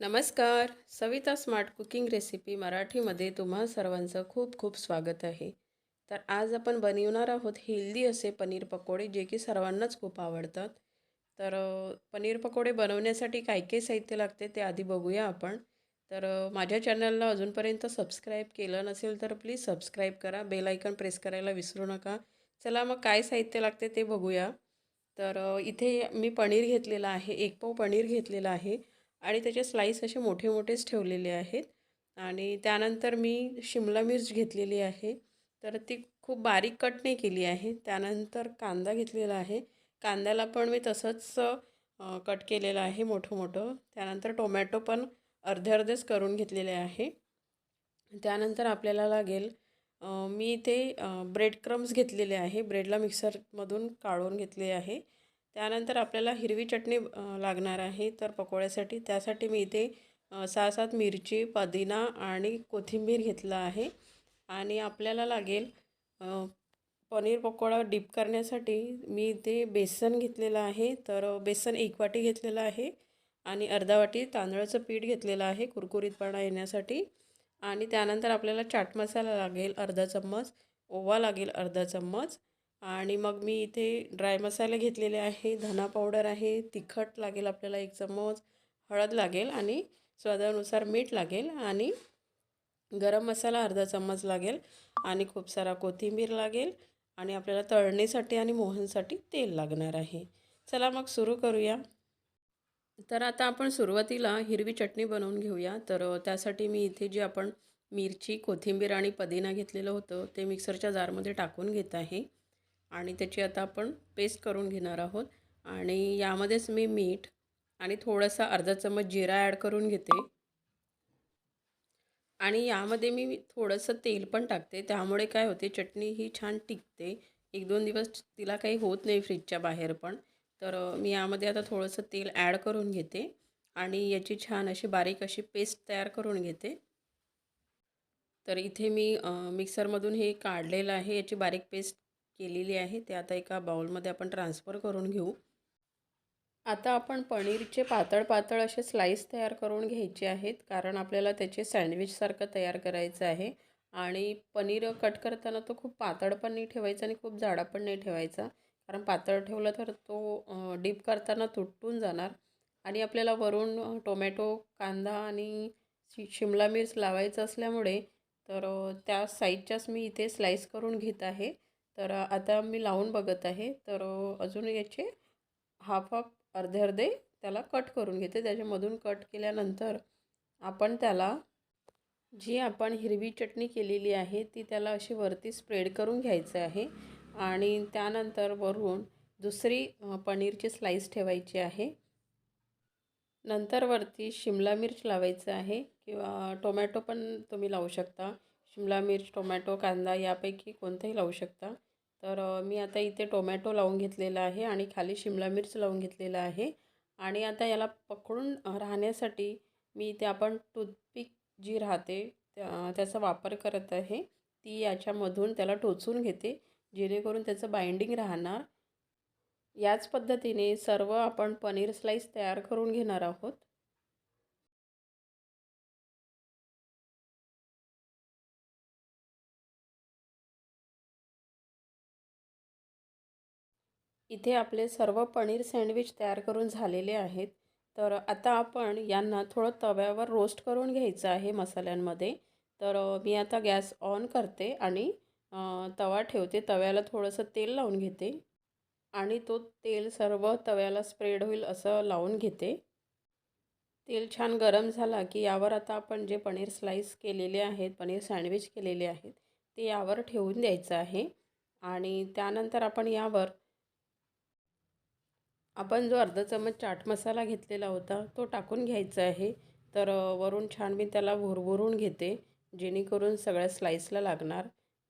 नमस्कार. Savita smart cooking recipe मराठीमध्ये तुम्हा सर्वांचं खूप खूप स्वागत आहे. तर आज आपण बनवणार आहोत हेल्दी असे पनीर पकोडे जे की सर्वांनाच खूप आवडतात. तर पनीर पकोडे बनवण्यासाठी काय काय साहित्य लागते ते आधी बघूया आपण. तर माझ्या चॅनलला अजूनपर्यंत सबस्क्राईब केलं नसेल तर प्लीज सबस्क्राईब करा. बेल आयकन प्रेस करायला विसरू नका. चला मग काय साहित्य लागते ते बघूया. तर इथे मी पनीर घेतलेलं आहे. एक पाव पनीर घेतलेलं आहे. आणि त्याचे स्लाईस असे मोठे मोठेच ठेवलेले आहेत. आणि त्यानंतर मी शिमला मिर्च घेतलेली आहे. तर ती खूप बारीक कट नाही केली आहे. त्यानंतर कांदा घेतलेला आहे. कांद्याला पण मी तसंच कट केलेलं आहे मोठं मोठं त्यानंतर टोमॅटो पण अर्धे अर्धेच करून घेतलेले आहे. त्यानंतर आपल्याला लागेल मी इथे ब्रेड क्रम्स घेतलेले आहे. ब्रेडला मिक्सरमधून काढून घेतले आहे. त्यानंतर आपल्याला हिरवी चटणी लागणार आहे. तर पकोड्यासाठी त्यासाठी मी इथे सहा सात मिरची पुदिना आणि कोथिंबीर घेतला आहे. आणि आपल्याला लागेल पनीर पकोडा डिप करण्यासाठी मी इथे बेसन घेतलेलं आहे. तर बेसन एक वाटी घेतलेलं आहे. आणि अर्धा वाटी तांदळाचं पीठ घेतलेलं आहे कुरकुरीतपणा येण्यासाठी. आणि त्यानंतर आपल्याला चाट मसाला लागेल अर्धा चम्मच ओवा लागेल अर्धा चम्मच. आणि मग मी इथे ड्राय मसाले घेतलेले आहे धना पावडर आहे तिखट लागेल आपल्याला एक चम्मच हळद लागेल आणि स्वादानुसार मीठ लागेल आणि गरम मसाला अर्धा चम्मच लागेल आणि खूप सारा कोथिंबीर लागेल आणि आपल्याला तळणीसाठी आणि मोहनसाठी तेल लागणार आहे. चला मग सुरू करूया. तर आता आपण सुरुवातीला हिरवी चटणी बनवून घेऊया. तर त्यासाठी मी इथे जी आपण मिरची कोथिंबीर आणि पुदिना घेतलेलं होतं ते मिक्सरच्या जारमध्ये टाकून घेत आहे. आणि त्याची आता आपण पेस्ट करून घेणार आहोत. आणि यामध्येच मी मीठ आणि थोडासा अर्धा चम्मच जिरा ॲड करून घेते. आणि यामध्ये मी थोडंसं तेल पण टाकते. त्यामुळे काय होते चटणी ही छान टिकते. एक दोन दिवस तिला काही होत नाही फ्रीजच्या बाहेर पण. तर मी यामध्ये आता थोडंसं तेल ॲड करून घेते. आणि याची छान अशी बारीक अशी पेस्ट तयार करून घेते. तर इथे मी मिक्सरमधून हे काढलेलं आहे. याची बारीक पेस्ट केलेली आहे ते आता एका बाउलमध्ये आपण ट्रान्सफर करून घेऊ. आता आपण पनीरचे पातळ पातळ असे स्लाईस तयार करून घ्यायचे आहेत कारण आपल्याला त्याचे सँडविचसारखं तयार करायचं आहे. आणि पनीर कट करताना तो खूप पातळ पण नाही ठेवायचा आणि खूप जाडा पण नाही ठेवायचा कारण पातळ ठेवलं तर तो डीप करताना तुटून जाणार. आणि आपल्याला वरून टोमॅटो कांदा आणि शि शिमला मिर्च लावायचं असल्यामुळे तर त्या साईजच्याच मी इथे स्लाईस करून घेत आहे. तर आता मी लावून बघत आहे. तर अजून याचे हाफ हाफ अर्धे अर्धे त्याला कट करून घेते. त्याच्यामधून कट केल्यानंतर आपण त्याला जी आपण हिरवी चटणी केलेली आहे ती त्याला अशी वरती स्प्रेड करून घ्यायचं आहे. आणि त्यानंतर वरून दुसरी पनीरची स्लाईस ठेवायची आहे. नंतर वरती शिमला मिर्च लावायचं आहे. किंवा टोमॅटो पण तुम्ही लावू शकता. शिमला मिर्च टोमॅटो कांदा यापैकी कोणताही लावू शकता. तर मी आता इथे टोमॅटो लावून घेतलेला आहे आणि खाली शिमला मिर्च लावून घेतलेला आहे. आणि आता याला पकडून राहण्यासाठी मी इथे आपण टूथपिक जी राहते त्या त्याचा वापर करत आहे. ती याच्यामधून त्याला टोचून घेते जेणेकरून त्याचं बाइंडिंग राहणार. याच पद्धतीने सर्व आपण पनीर स्लाईस तयार करून घेणार आहोत. इथे आपले सर्व पनीर सँडविच तयार करून झालेले आहेत. तर आता आपण यांना थोडं तव्यावर रोस्ट करून घ्यायचं आहे मसाल्यांमध्ये. तर मी आता गॅस ऑन करते आणि तवा ठेवते. तव्याला थोडंसं तेल लावून घेते. आणि तो तेल सर्व तव्याला स्प्रेड होईल असं लावून घेते. तेल छान गरम झाला की यावर आता आपण जे पनीर स्लाईस केलेले आहेत पनीर सँडविच केलेले आहेत ते यावर ठेवून द्यायचं आहे. आणि त्यानंतर आपण यावर आपण जो अर्धा चम्मच चाट मसाला घेतलेला होता तो टाकून घ्यायचा आहे. तर वरून छान मी त्याला भुरभुरून घेते जेणेकरून सगळ्या स्लाईसला लागणार.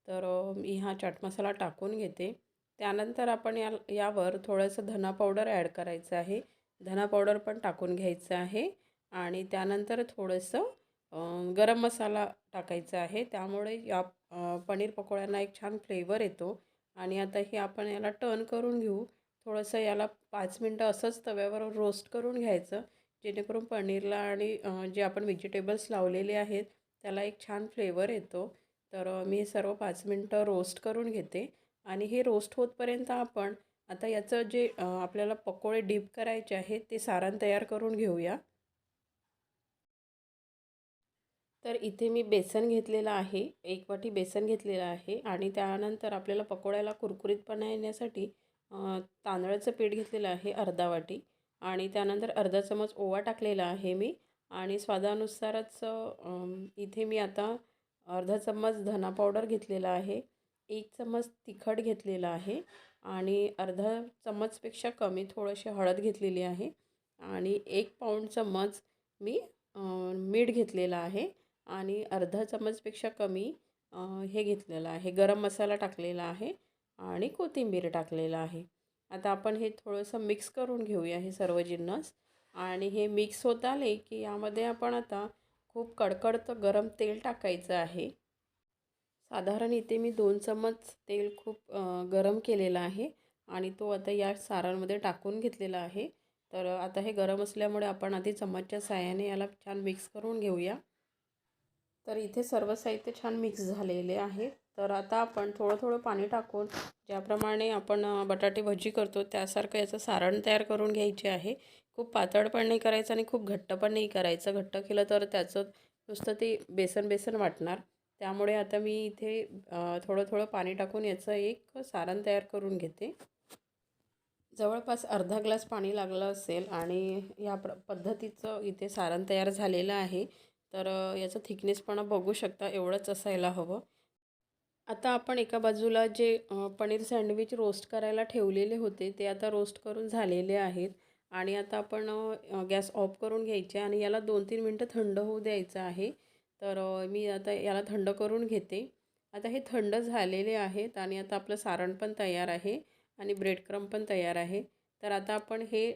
तर मी हा चाट मसाला टाकून घेते. त्यानंतर आपण या यावर थोडंसं धना पावडर ॲड करायचं आहे. धना पावडर पण टाकून घ्यायचं आहे. आणि त्यानंतर थोडंसं गरम मसाला टाकायचा आहे. त्यामुळे या पनीर पकोड्यांना एक छान फ्लेवर येतो. आणि आता हे आपण याला टर्न करून घेऊ. थोडंसं याला पाच मिनटं असंच तव्यावर रोस्ट करून घ्यायचं जेणेकरून पनीरला आणि जे आपण व्हेजिटेबल्स लावलेले आहेत त्याला एक छान फ्लेवर येतो. तर मी सर्व पाच मिनटं रोस्ट करून घेते. आणि हे रोस्ट होतपर्यंत आपण आता याचं जे आपल्याला पकोडे डीप करायचे आहेत ते सारण तयार करून घेऊया. तर इथे मी बेसन घेतलेलं आहे. एक वाटी बेसन घेतलेलं आहे. आणि त्यानंतर आपल्याला पकोड्याला कुरकुरीतपणा येण्यासाठी तांदळाचं पीठ घेतलेलं आहे अर्धा वाटी आणि त्यानंतर अर्धा चमच ओवा टाकलेला आहे मी आणि स्वादानुसारच इथे मी आता अर्धा चम्मच धना पावडर घेतलेला आहे एक चम्मच तिखट घेतलेला आहे आणि अर्धा चम्मचपेक्षा कमी थोडीशी हळद घेतलेली आहे आणि एक पाऊण चम्मच मी मीठ घेतलेलं आहे आणि अर्धा चम्मचपेक्षा कमी हे घेतलेलं आहे गरम मसाला टाकलेला आहे आणि कोथिंबीर टाकलेलं आहे. आता आपण हे थोडंसं मिक्स करून घेऊया हे सर्व जिन्नस. आणि हे मिक्स होत आले की यामध्ये आपण आता खूप कडकडतं गरम तेल टाकायचं आहे. साधारण इथे मी दोन चम्मच तेल खूप गरम केलेलं आहे. आणि तो आता या सारांमध्ये टाकून घेतलेला आहे. तर आता हे गरम असल्यामुळे आपण आधी चम्मचच्या साह्याने याला छान मिक्स करून घेऊया. तर इथे सर्व साहित्य छान मिक्स झालेले आहे. तर आता आपण थोडं थोडं पाणी टाकून ज्याप्रमाणे आपण बटाटे भजी करतो त्यासारखं याचं सारण तयार करून घ्यायचे आहे. खूप पातळ पण नाही करायचं आणि खूप घट्ट पण नाही करायचं. घट्ट केलं तर त्याचं नुसतं ते बेसन बेसन वाटणार. त्यामुळे आता मी इथे थोडं थोडं पाणी टाकून याचं एक सारण तयार करून घेते. जवळपास अर्धा ग्लास पाणी लागलं असेल आणि या प्र पद्धतीचं इथे सारण तयार झालेलं आहे. तर याचा याचं थिकनेसपणा बघू शकता एवढंच असायला हवं. आता आपण एका बाजूला जे पनीर सँडविच रोस्ट करायला ठेवलेले होते ते आता रोस्ट करून झालेले आहेत. आणि आता आपण गॅस ऑफ करून घ्यायचे आणि याला दोन तीन मिनटं थंड होऊ द्यायचं आहे. तर मी आता याला थंड करून घेते. आता हे थंड झालेले आहेत आणि आता आपलं सारण पण तयार आहे आणि ब्रेड क्रम पण तयार आहे. तर आता आपण हे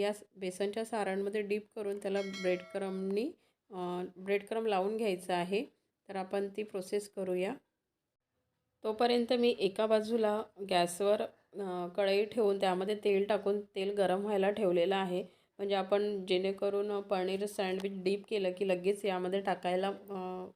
या बेसनच्या सारणमध्ये डीप करून त्याला ब्रेड क्रमनी ब्रेडक्रम लावून घ्यायचं आहे. तर आपण ती प्रोसेस करूया. तोपर्यंत मी एका बाजूला गॅसवर कढई ठेवून त्यामध्ये तेल टाकून तेल गरम व्हायला ठेवलेलं आहे. म्हणजे आपण जेणेकरून पनीर सँडविच डीप केलं की लगेच यामध्ये टाकायला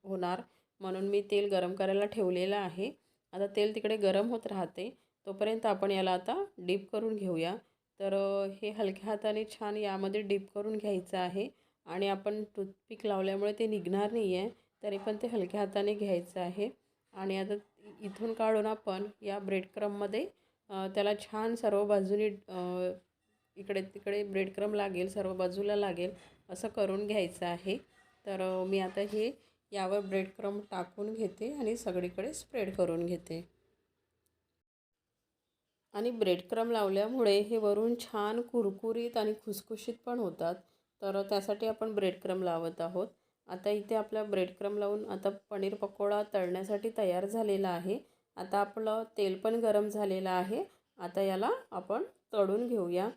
होणार. म्हणून मी तेल गरम करायला ठेवलेलं आहे. आता तेल तिकडे गरम होत राहते. तोपर्यंत आपण याला आता डीप करून घेऊया. तर हे हलक्या हाताने छान यामध्ये डीप करून घ्यायचं आहे. आणि आपण टूथपिक लावल्यामुळे ते निघणार नाही आहे तरी पण ते हलक्या हाताने घ्यायचं आहे. आणि आता इथून काढून आपण या ब्रेड क्रममध्ये त्याला छान सर्व बाजूनी इकडे तिकडे ब्रेड क्रम लागेल सर्व बाजूला लागेल असं करून घ्यायचं आहे. तर मी आता हे यावर ब्रेड क्रम टाकून घेते आणि सगळीकडे स्प्रेड करून घेते. आणि ब्रेड क्रम लावल्यामुळे हे वरून छान कुरकुरीत आणि खुसखुशीत पण होतात. तर त्यासाठी आपण ब्रेड क्रम लावत आहोत. आता इथे आपला ब्रेड क्रम लावून आता पनीर पकोडा तळण्यासाठी तयार झालेला आहे. आता आपलं तेल पण गरम झालेलं आहे. आता याला आपण तळून घेऊया.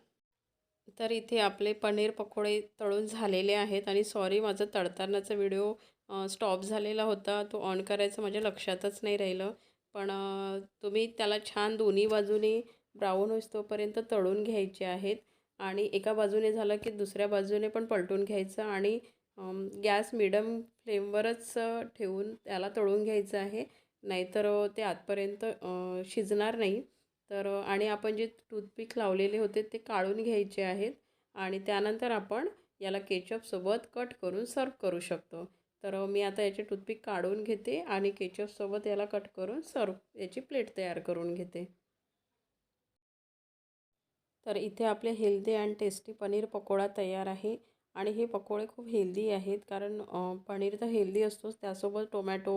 तर इथे आपले पनीर पकोडे तळून झालेले आहेत आणि सॉरी माझं तळतानाचा व्हिडिओ स्टॉप झालेला होता. तो ऑन करायचं माझ्या लक्षातच नाही राहिलं. पण तुम्ही त्याला छान दोन्ही बाजूने ब्राऊन होईस्तोपर्यंत तळून घ्यायचे आहेत. आणि एका बाजूने झालं की दुसऱ्या बाजूने पण पलटून घ्यायचं आणि गॅस मिडम फ्लेमवरच ठेवून त्याला तळून घ्यायचं आहे. नाहीतर ते आतपर्यंत शिजणार नाही. तर आणि आपण जे टूथपिक लावलेले होते ते काढून घ्यायचे आहेत आणि त्यानंतर आपण याला केचपसोबत कट करून सर्व करू शकतो. तर मी आता याचे टूथपिक काढून घेते आणि केचपसोबत याला कट करून सर्व याची प्लेट तयार करून घेते. तर इथे आपले healthy and tasty paneer pakora तयार आहे. आणि हे पकोडे खूप हेल्दी आहेत कारण पनीर तर हेल्दी असतोच. त्यासोबत टोमॅटो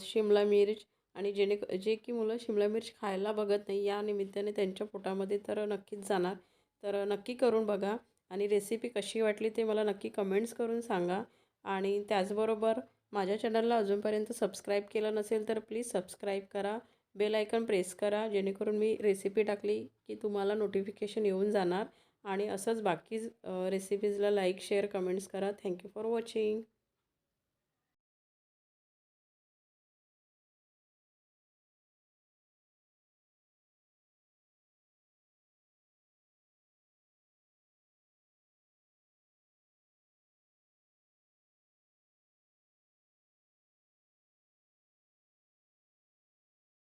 शिमला मिर्च आणि जेणे जे की मुलं शिमला मिर्च खायला बघत नाही या निमित्ताने त्यांच्या पोटामध्ये तर नक्कीच जाणार. तर नक्की करून बघा. आणि रेसिपी कशी वाटली ते मला नक्की कमेंट्स करून सांगा. आणि त्याचबरोबर माझ्या चॅनलला अजूनपर्यंत सबस्क्राईब केलं नसेल तर प्लीज सबस्क्राईब करा. बेल आयकन प्रेस करा जेणेकरून मी रेसिपी टाकली की तुम्हाला नोटिफिकेशन येऊन जाणार. आणि असंच बाकी रेसिपीजला लाईक शेअर कमेंट्स करा. Thank you for watching